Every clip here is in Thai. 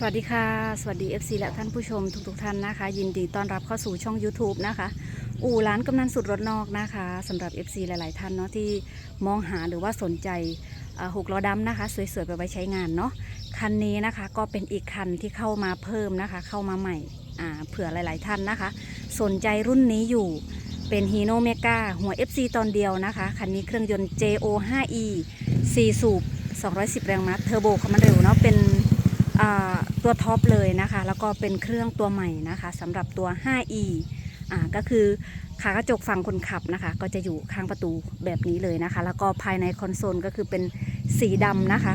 สวัสดีค่ะ สวัสดี FC และท่านผู้ชมทุกๆท่านนะคะ ยินดีต้อนรับเข้าสู่ช่อง YouTube นะคะ อู่ร้านกำนันสุดรถนอกนะคะสำหรับ FC หลาย ๆ ท่านเนาะที่มองหาหรือว่าสนใจหกล้อดำนะคะ สวย ๆ ไปไว้ใช้งานเนาะคันนี้นะคะก็เป็นอีกคันที่เข้ามาเพิ่มนะคะ เข้ามาใหม่เผื่อหลาย ๆ ท่านนะคะ สนใจรุ่นนี้อยู่เป็นฮีโนเมกาหัว FC ตอนเดียวนะคะ คันนี้เครื่องยนต์ JO 5E 4 สูบ 210 แรงม้าเทอร์โบคอมมานเร็วเนาะเป็น ตัวท็อปเลยนะคะ แล้วก็เป็นเครื่องตัวใหม่นะคะสำหรับตัว 5e อ่าก็คือขากระจกฝั่งคนขับนะคะ ก็จะอยู่ข้างประตูแบบนี้เลยนะคะ แล้วก็ภายในคอนโซลก็คือเป็นสีดำนะคะ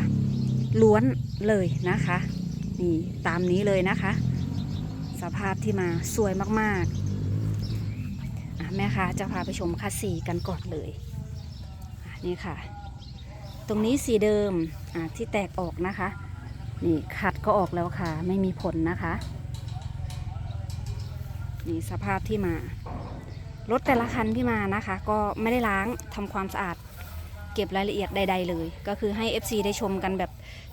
ล้วนเลยนะคะนี่ตามนี้เลยนะคะ สภาพที่มาสวยมากๆอะแม่คะจะพาไปชมคัสซีกันก่อนเลยนี่ค่ะ ตรงนี้สีเดิมอะที่แตกออกนะคะ นี่ขัดก็ออกแล้วค่ะ ไม่มีผลนะคะ นี่สภาพที่มารถแต่ละคันที่มานะคะ ก็ไม่ได้ล้างทำความสะอาด เก็บรายละเอียดใด ๆ เลย ก็คือให้ FC ได้ชมกันแบบ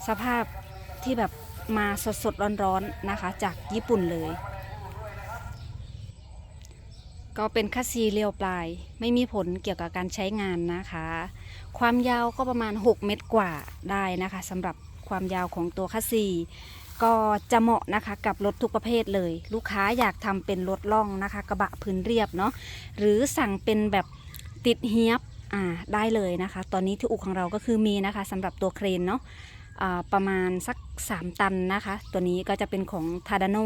สภาพที่แบบมาสดๆร้อนๆนะคะ จากญี่ปุ่นเลย ก็เป็นคัสซีเรียวปลาย ไม่มีผลเกี่ยวกับการใช้งานนะคะ ความยาวก็ประมาณ 6 เมตรกว่าได้นะคะสำหรับ ความยาวของตัวคัสซีก็จะเหมาะนะคะกับรถทุกประเภทเลย ลูกค้าอยากทำเป็นรถล่องนะคะ กระบะพื้นเรียบเนาะหรือสั่งเป็นแบบติดเฮียบอ่าได้เลยนะคะ ตอนนี้ที่อู่ของเราก็คือมีนะคะสำหรับตัวเครนเนาะประมาณสัก 3 ตันนะคะ ตัวนี้ก็จะเป็นของทาดาโน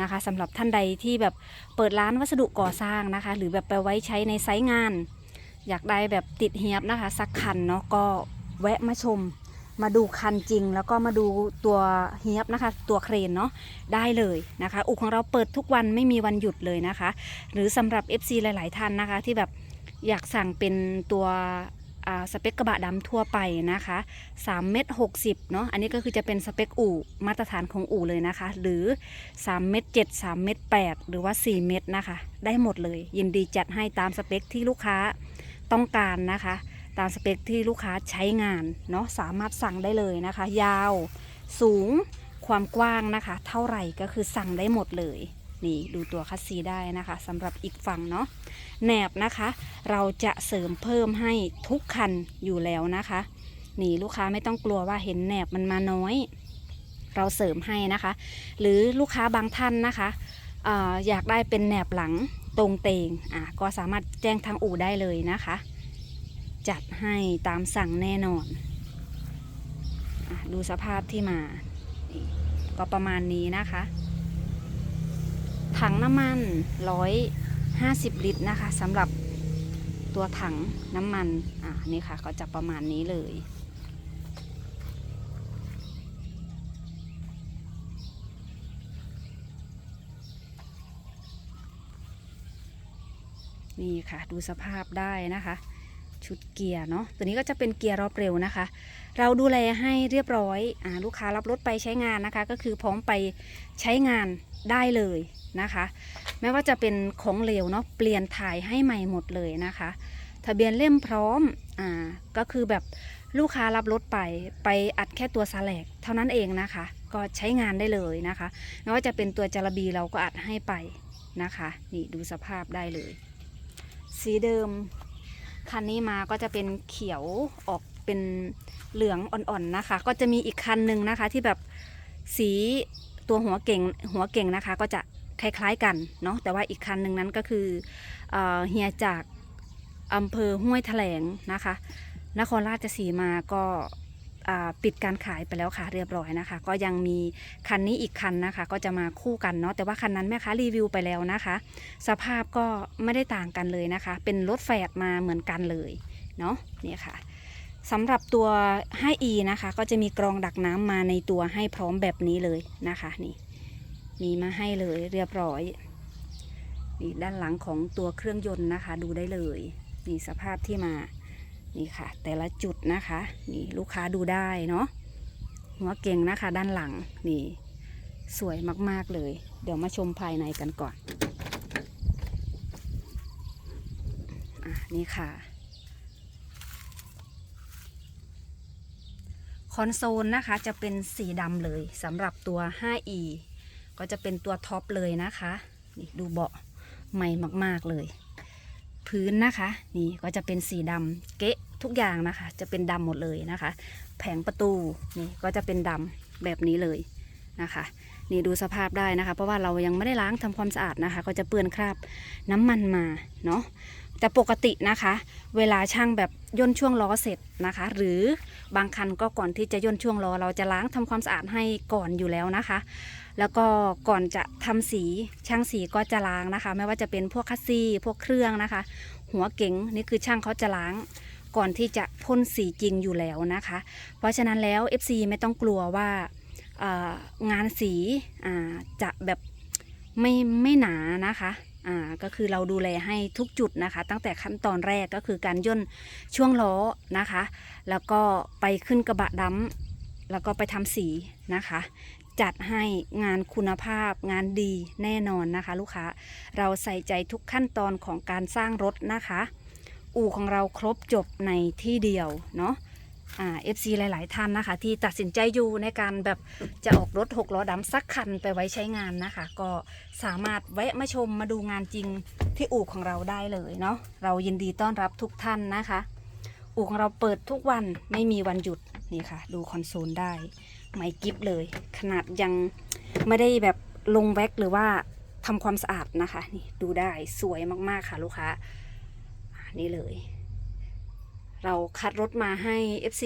นะคะสำหรับท่านใดที่แบบเปิดร้านวัสดุก่อสร้างนะคะ หรือแบบไปไว้ใช้ในไซต์งาน อยากได้แบบติดเฮียบนะคะ สักคันเนาะก็แวะมาชม มาดูคันจริง แล้วก็มาดูตัวเฮียบนะคะ ตัวเครนเนาะได้เลยนะคะ อู่ของเราเปิดทุกวันไม่มีวันหยุดเลยนะคะ หรือสำหรับ FC หลาย ๆ ท่านนะคะ ที่แบบอยากสั่งเป็นตัวอ่าสเปคกระบะดำทั่วไปนะคะ3เมตร60เนาะอันนี้ก็คือจะเป็นสเปคอู่มาตรฐานของอู่เลยนะคะ หรือ3เมตร7 3เมตร8หรือว่า 4 เมตรนะคะ ได้หมดเลย ยินดีจัดให้ตามสเปคที่ลูกค้าต้องการนะคะ ตามสเปคที่ลูกค้าใช้งานเนาะสามารถสั่งได้เลยนะคะ ยาวสูงความกว้างนะคะ เท่าไหร่ก็คือสั่งได้หมดเลย นี่ดูตัวคัสซีได้นะคะสำหรับอีกฝั่งเนาะแหนบนะคะ เราจะเสริมเพิ่มให้ทุกคันอยู่แล้วนะคะ นี่ลูกค้าไม่ต้องกลัวว่าเห็นแหนบมันมาน้อย เราเสริมให้นะคะ หรือลูกค้าบางท่านนะคะอออยากได้เป็นแหนบหลังตรงเตงอะก็สามารถแจ้งทางอู่ได้เลยนะคะ จัดให้ตามสั่งแน่นอนอดูสภาพที่มา ก็ประมาณนี้นะคะ ถังน้ำมัน 150 ลิตรนะคะสำหรับตัวถังน้ำมันอะนี่ค่ะ ก็จะประมาณนี้เลยนี่ค่ะ ดูสภาพได้นะคะ ชุดเกียร์เนาะตัวนี้ก็จะเป็นเกียร์รอบเร็วนะคะ เราดูแลให้เรียบร้อยอลูกค้ารับรถไปใช้งานนะคะ ก็คือพร้อมไปใช้งานได้เลยนะคะไม่ว่าจะเป็นของเหลวเนาะเปลี่ยนถ่ายให้ใหม่หมดเลยนะคะ ทะเบียนเล่มพร้อมอ่าก็คือแบบลูกค้ารับรถไปไปอัดแค่ตัวซาแลกเท่านั้นเองนะคะ ก็ใช้งานได้เลยนะคะไม่ว่าจะเป็นตัวจารบีเราก็อัดให้ไปนะคะ นี่ดูสภาพได้เลย สีเดิม คันนี้มาก็จะเป็นเขียวออกเป็นเหลืองอ่อนๆนะคะ ก็จะมีอีกคันหนึ่งนะคะที่แบบสีตัวหัวเก่งหัวเก่งนะคะ ก็จะคล้ายๆกันเนาะแต่ว่าอีกคันหนึ่งนั้นก็คือเฮียจากอำเภอห้วยแถลงนะคะ นครราชสีมาก็ ปิดการขายไปแล้วค่ะเรียบร้อยนะคะ ก็ยังมีคันนี้อีกคันนะคะ ก็จะมาคู่กันเนาะแต่ว่าคันนั้นแม่ค้ารีวิวไปแล้วนะคะ สภาพก็ไม่ได้ต่างกันเลยนะคะ เป็นรถแฝดมาเหมือนกันเลยเนาะนี่ค่ะสำหรับตัว 5e นะคะ ก็จะมีกรองดักน้ำมาในตัวให้พร้อมแบบนี้เลยนะคะนี่มีมาให้เลยเรียบร้อยนี่ด้านหลังของตัวเครื่องยนต์นะคะ ดูได้เลยนี่สภาพที่มา นี่ค่ะ แต่ละจุดนะคะ นี่ลูกค้าดูได้เนาะหัวเก่งนะคะ ด้านหลังนี่ สวยมากๆเลย เดี๋ยวมาชมภายในกันก่อนอะนี่ค่ะ คอนโซลนะคะจะเป็นสีดำเลยสำหรับตัว 5e ก็จะเป็นตัวท็อปเลยนะคะนี่ดูเบาะใหม่มาก ๆ เลย พื้นนะคะ นี่ก็จะเป็นสีดำเก๊ะ ทุกอย่างนะคะ จะเป็นดำหมดเลยนะคะ แผงประตูนี่ก็จะเป็นดำแบบนี้เลยนะคะ นี่ดูสภาพได้นะคะ เพราะว่าเรายังไม่ได้ล้างทำความสะอาดนะคะ ก็จะเปื้อนคราบน้ำมันมาเนาะแต่ปกตินะคะ เวลาช่างแบบย่นช่วงล้อเสร็จนะคะ หรือบางคันก็ก่อนที่จะย่นช่วงล้อเราจะล้างทำความสะอาดให้ก่อนอยู่แล้วนะคะ แล้วก็ก่อนจะทำสีช่างสีก็จะล้างนะคะ ไม่ว่าจะเป็นพวกคัสซีพวกเครื่องนะคะ หัวเก๋งนี่คือช่างเขาจะล้าง ก่อนที่จะพ่นสีจริงอยู่แล้วนะคะ เพราะฉะนั้นแล้ว FC ไม่ต้องกลัวว่างานสีจะแบบไม่ไม่หนานะคะก็คือเราดูแลให้ทุกจุดนะคะ ตั้งแต่ขั้นตอนแรกก็คือการย่นช่วงล้อนะคะ แล้วก็ไปขึ้นกระบะดำแล้วก็ไปทำสีนะคะ จัดให้งานคุณภาพงานดีแน่นอนนะคะ ลูกค้าเราใส่ใจทุกขั้นตอนของการสร้างรถนะคะ อู่ของเราครบจบในที่เดียวเนาะอ่า FC หลาย ๆ ท่านนะคะ ที่ตัดสินใจอยู่ในการแบบจะออกรถหกล้อดำสักคันไปไว้ใช้งานนะคะ ก็สามารถแวะมาชมมาดูงานจริงที่อู่ของเราได้เลยเนาะเรายินดีต้อนรับทุกท่านนะคะ อู่ของเราเปิดทุกวันไม่มีวันหยุดนี่ค่ะ ดูคอนโซลได้ไม่กิฟเลย ขนาดยังไม่ได้แบบลงแว็กหรือว่าทำความสะอาดนะคะนี่ดูได้สวยมาก ๆ ค่ะลูกค้า นี่เลย เราคัดรถมาให้ FC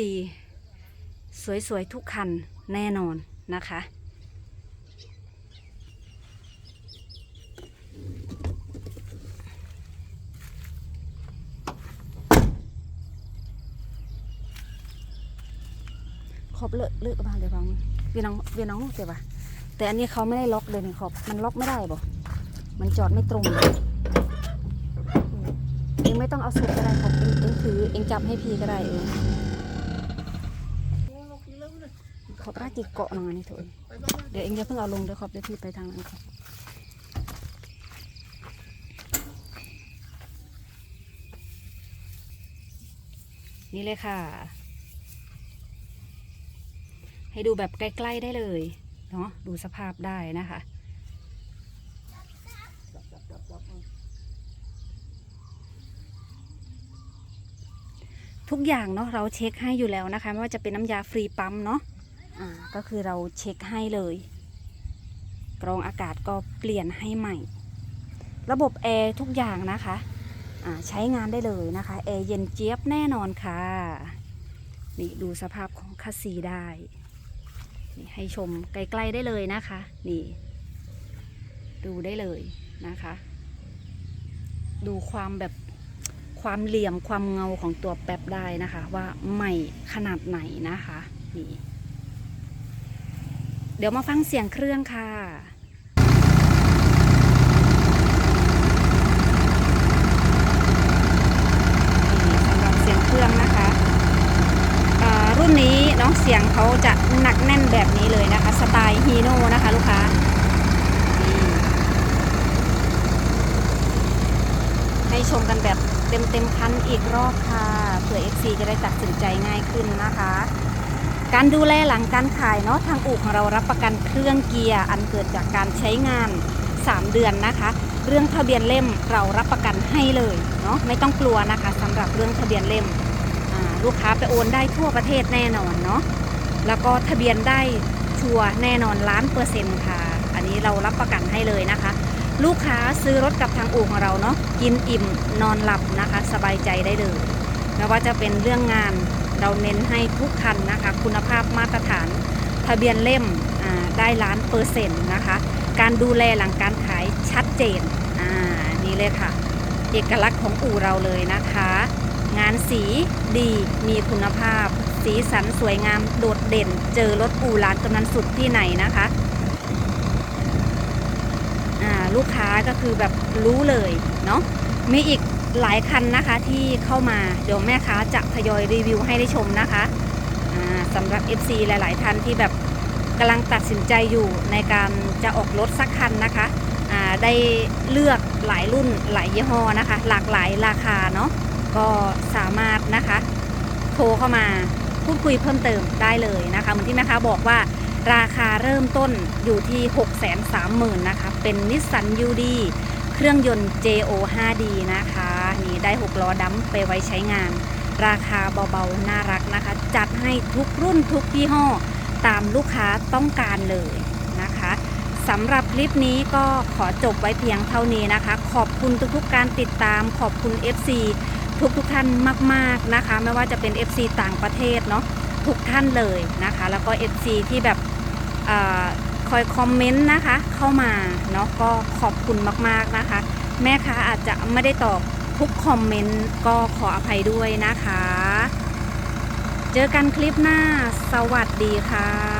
สวยๆ ทุกคันแน่นอนนะคะ ขอบเลอะเลอะบาเดี๋ยวฟังเวียนน้องเวียนน้องเจ็บปะแต่อันนี้เขาไม่ได้ล็อกเลยนี่ขอบ มันล็อกไม่ได้บ่ มันจอดไม่ตรงเลยเอง ไม่ต้องเอาสุดก็ได้ครับเองเองถือเองจับให้พี่ก็ได้เองขอบราจิกเกาะหน่อยนี่เถอะเดี๋ยวเองจะเพิ่งเอาลงเดี๋ยวขอบเดี๋ยวพี่ไปทางนั้นครับนี่เลยค่ะ ให้ดูแบบใกล้ ๆ ได้เลย เนาะดูสภาพได้นะคะ ทุกอย่างเนาะเราเช็คให้อยู่แล้วนะคะ ไม่ว่าจะเป็นน้ำยาฟรีปั๊มเนาะก็คือเราเช็คให้เลย กรองอากาศก็เปลี่ยนให้ใหม่ ระบบแอร์ทุกอย่างนะคะอ่าใช้งานได้เลยนะคะแอร์เย็นเจี๊ยบแน่นอนค่ะ นี่ดูสภาพของคัสซีได้นี่ให้ชมใกล้ๆได้เลยนะคะ นี่ ดูได้เลยนะคะ ดูความแบบ ความเหลี่ยมความเงาของตัวแป๊บได้นะคะ ว่าใหม่ขนาดไหนนะคะนี่เดี๋ยวมาฟังเสียงเครื่องค่ะสำหรับเสียงเครื่องนะคะรุ่นนี้น้องเสียงเขาจะหนักแน่นแบบนี้เลยนะคะ สไตล์ฮีโน่นะคะ ลูกค้าให้ชมกันแบบ เต็มเต็มๆคันอีกรอบค่ะเผื่อ FC จะได้ตัดสินใจง่ายขึ้นนะคะ การดูแลหลังการขายเนาะทางอู่ของเรารับประกันเครื่องเกียร์อันเกิดจากการใช้งาน 3 เดือนนะคะ เรื่องทะเบียนเล่มเรารับประกันให้เลยเนาะไม่ต้องกลัวนะคะสำหรับเรื่องทะเบียนเล่มลูกค้าไปโอนได้ทั่วประเทศแน่นอนเนาะแล้วก็ทะเบียนได้ชัวร์แน่นอนล้านเปอร์เซ็นต์ค่ะ อันนี้เรารับประกันให้เลยนะคะ ลูกค้าซื้อรถกับทางอู่ของเราเนาะกินอิ่มนอนหลับนะคะ สบายใจได้เลยไม่ว่าจะเป็นเรื่องงานเราเน้นให้ทุกคันนะคะ คุณภาพมาตรฐาน ทะเบียนเล่มได้ล้านเปอร์เซ็นต์นะคะ การดูแลหลังการขายชัดเจนอ่านี่เลยค่ะ เอกลักษณ์ของอู่เราเลยนะคะ งานสีดีมีคุณภาพ สีสันสวยงามโดดเด่น เจอรถอู่ร้านกำนันสุดที่ไหนนะคะ ลูกค้าก็คือแบบรู้เลยเนาะมีอีกหลายคันนะคะที่เข้ามาเดี๋ยวแม่ค้าจะทยอยรีวิวให้ได้ชมนะคะสำหรับ FC หลาย ๆท่านที่แบบกำลังตัดสินใจอยู่ในการจะออกรถสักคันนะคะได้เลือกหลายรุ่นหลายยี่ห้อนะคะ หลากหลายราคาเนาะก็สามารถนะคะ โทรเข้ามาพูดคุยเพิ่มเติมได้เลยนะคะเหมือนที่แม่ค้าบอกว่า ราคาเริ่มต้นอยู่ที่ 6 3 0 0 0 0นะคะ เป็นนิสสันยูดีเครื่องยนต์ JO 5D นะคะ นี่ได้ 6 ล้อดัมไปไว้ใช้งาน ราคาเบาๆ น่ารักนะคะ จัดให้ทุกรุ่นทุกยี่ห้อ ตามลูกค้าต้องการเลยนะคะสำหรับคลิปนี้ก็ขอจบไว้เพียงเท่านี้นะคะ ขอบคุณทุกๆการติดตาม ขอบคุณ FC ทุกทุกๆท่านมาก ๆนะคะ ไม่ว่าจะเป็น FC ต่างประเทศเนาะ ทุกท่านเลยนะคะ แล้วก็ FC ที่แบบอคอยคอมเมนต์นะคะ เข้ามาเนาะก็ขอบคุณมากๆนะคะ แม่ค้าอาจจะไม่ได้ตอบทุกคอมเมนต์ก็ขออภัยด้วยนะคะ เจอกันคลิปหน้าสวัสดีค่ะ